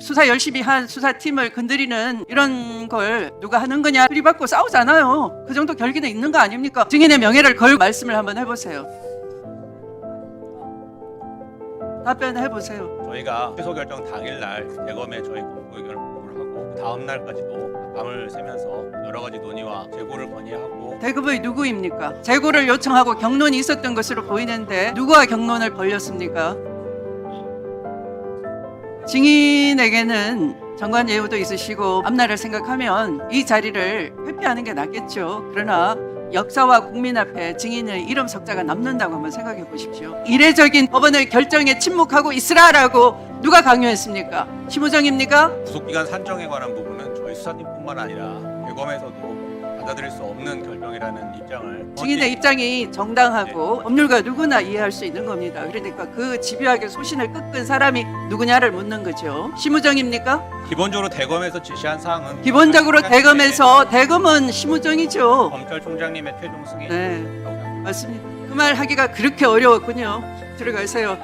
수사 열심히 한 수사팀을 건드리는 이런 걸 누가 하는 거냐 들이받고 싸우잖아요. 그 정도 결기는 있는 거 아닙니까? 증인의 명예를 걸 말씀을 한번 해보세요. 답변해 보세요. 저희가 취소 결정 당일 날 대검에 저희 공보 의견을 보고를 하고 그 다음 날까지도 밤을 새면서 여러 가지 논의와 재고를 건의하고 대급의 누구입니까? 재고를 요청하고 경론이 있었던 것으로 보이는데 누구와 경론을 벌였습니까? 증인에게는 정관 예우도 있으시고 앞날을 생각하면 이 자리를 회피하는 게 낫겠죠. 그러나 역사와 국민 앞에 증인의 이름 석자가 남는다고 한번 생각해 보십시오. 이례적인 법원의 결정에 침묵하고 있으라라고 누가 강요했습니까? 심우정입니까? 구속기간 산정에 관한 부분은 저희 수사팀뿐만 아니라 대검에서도 받아들일 수 없는 결정이라는 입장을 증인의 입장이 정당하고 법률가 누구나 이해할 수 있는 겁니다. 그러니까 그 집요하게 소신을 꺾은 사람이 누구냐를 묻는 거죠. 심우정입니까? 기본적으로 대검에서 지시한 사항은 기본적으로 대검에서 대검은 심우정이죠. 검찰총장님의 최종 승인 네, 맞습니다. 그 말 하기가 그렇게 어려웠군요. 들어가세요.